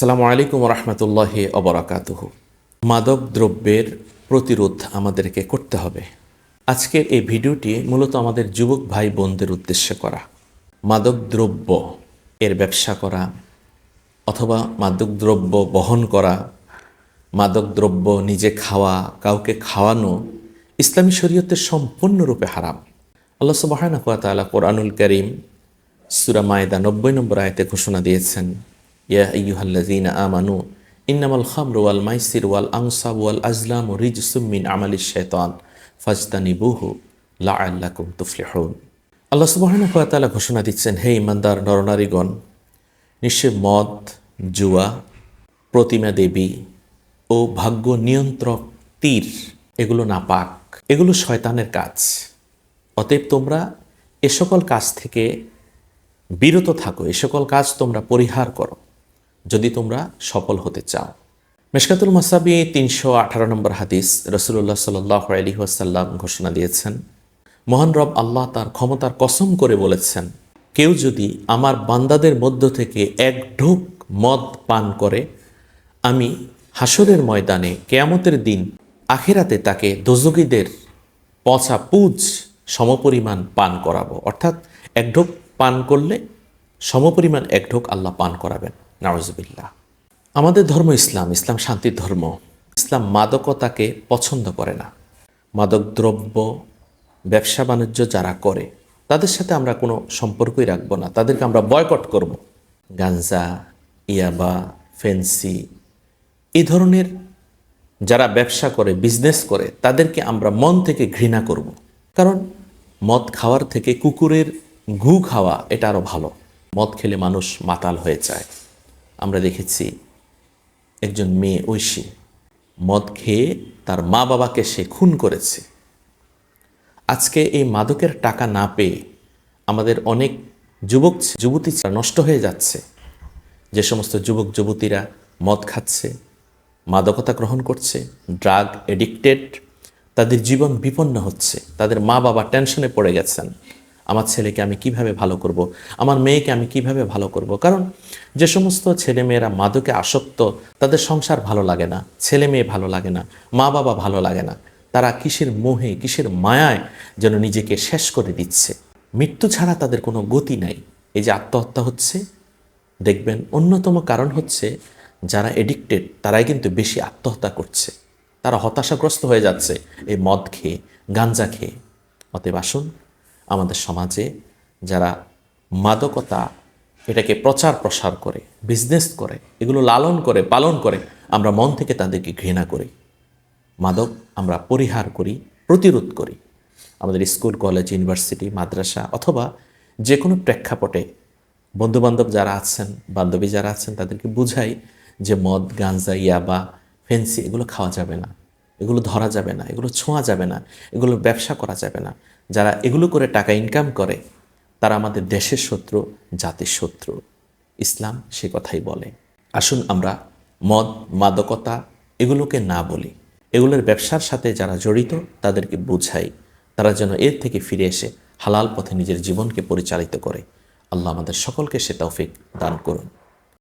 আসসালামু আলাইকুম রহমতুল্লাহ অবরাকাতুহু মাদক দ্রব্যের প্রতিরোধ আমাদেরকে করতে হবে। আজকের এই ভিডিওটি মূলত আমাদের যুবক ভাই বোনদের উদ্দেশ্যে করা। মাদক দ্রব্য এর ব্যবসা করা অথবা মাদক দ্রব্য বহন করা, মাদক দ্রব্য নিজে খাওয়া, কাউকে খাওয়ানো ইসলামী শরীয়তে সম্পূর্ণরূপে হারাম। আল্লাহ সুবাহানা তাআলা কোরআনুল করিম সুরা মায়দা নব্বই নম্বর আয়তে ঘোষণা দিয়েছেন ইয়া আমানু, ইন্নামাল খামরু ওয়াল মাইসির ওয়াল আনসাব ওয়াল আজলাম রিজসুম মিন আমালিশ শাইতান, ফাজতানিবুহু লাআল্লাকুম তুফলিহুন। আল্লাহ সুবহানাহু ওয়া তাআলা ঘোষণা দিচ্ছেন, হে ইমানদার নরনারীগণ, নিশ্চয় মদ, জুয়া, প্রতিমা দেবী ও ভাগ্য নিয়ন্ত্রক তীর, এগুলো নাপাক, এগুলো শয়তানের কাজ। অতএব তোমরা এ সকল কাজ থেকে বিরত থাকো, এ সকল কাজ তোমরা পরিহার করো। যদি তোমরা সফল হতে চাও। মেশকাতুল মাসাবি তিনশো আঠারো নম্বর হাদিস রসুল্লাহ সাল্লাহ আলী ঘোষণা দিয়েছেন, মহান রব আল্লাহ তার ক্ষমতার কসম করে বলেছেন, কেউ যদি আমার বান্দাদের মধ্য থেকে এক ঢোক মদ পান করে, আমি হাসরের ময়দানে কেয়ামতের দিন আখেরাতে তাকে দোজগীদের পচা পুজ সমপরিমাণ পান করাবো। অর্থাৎ এক ঢোক পান করলে সমপরিমাণ এক ঢোক আল্লাহ পান করাবেন। নওয়াজবিল্লাহ আমাদের ধর্ম ইসলাম ইসলাম শান্তির ধর্ম। ইসলাম মাদকতাকে পছন্দ করে না। মাদক দ্রব্য, ব্যবসা বাণিজ্য যারা করে, তাদের সাথে আমরা কোনো সম্পর্কই রাখব না। তাদেরকে আমরা বয়কট করব। গাঞ্জা, ইয়াবা, ফেন্সি, এই ধরনের যারা ব্যবসা করে, বিজনেস করে, তাদেরকে আমরা মন থেকে ঘৃণা করব। কারণ মদ খাওয়ার থেকে কুকুরের ঘু খাওয়া এটা আরও ভালো। মদ খেলে মানুষ মাতাল হয়ে যায়। আমরা দেখেছি একজন মেয়ে ঐশী মদ খেয়ে তার মা বাবাকে সে খুন করেছে। আজকে এই মাদকের টাকা না পেয়ে আমাদের অনেক যুবক, যুবতী নষ্ট হয়ে যাচ্ছে। যে সমস্ত যুবক, যুবতীরা মদ খাচ্ছে, মাদকতা গ্রহণ করছে ড্রাগ এডিক্টেড তাদের জীবন বিপন্ন হচ্ছে, তাদের মা বাবা টেনশনে পড়ে গেছেন। আমার ছেলেকে আমি কীভাবে ভালো করব। আমার মেয়েকে আমি কীভাবে ভালো করব। কারণ যে সমস্ত ছেলে মেয়েরা মাদকে আসক্ত, তাদের সংসার ভালো লাগে না, ছেলে মেয়ে ভালো লাগে না, মা বাবা ভালো লাগে না, তারা কিসের মোহে, কিসের মায়ায় যেন নিজেকে শেষ করে দিচ্ছে? মৃত্যু ছাড়া তাদের কোনো গতি নাই। এই যে আত্মহত্যা হচ্ছে, দেখবেন অন্যতম কারণ হচ্ছে যারা এডিক্টেড তারাই কিন্তু বেশি আত্মহত্যা করছে। তারা হতাশাগ্রস্ত হয়ে যাচ্ছে। এই মদ খেয়ে, গাঞ্জা খেয়ে। অতএব আসুন আমাদের সমাজে যারা মাদকতা, এটাকে প্রচার প্রসার করে বিজনেস করে, এগুলো লালন করে, পালন করে, আমরা মন থেকে তাদেরকে ঘৃণা করি। মাদক আমরা পরিহার করি, প্রতিরোধ করি। আমাদের স্কুল কলেজ ইউনিভার্সিটি মাদ্রাসা অথবা যে কোনো প্রেক্ষাপটে বন্ধুবান্ধব যারা আছেন, বান্ধবী যারা আছেন, তাদেরকে বুঝাই যে মদ গাঞ্জা ইয়াবা, ফেন্সি, এগুলো খাওয়া যাবে না। এগুলো ধরা যাবে না, এগুলো ছোঁয়া যাবে না এগুলো ব্যবসা করা যাবে না। যারা এগুলো করে টাকা ইনকাম করে, তারা আমাদের দেশের শত্রু, জাতির শত্রু। ইসলাম সে কথাই বলে। আসুন আমরা মদ, মাদকতা এগুলোকে না বলি। এগুলোর ব্যবসার সাথে যারা জড়িত, তাদেরকে বুঝাই। তারা যেন এর থেকে ফিরে এসে হালাল পথে নিজের জীবনকে পরিচালিত করে। আল্লাহ আমাদের সকলকে সে তৌফিক দান করুন।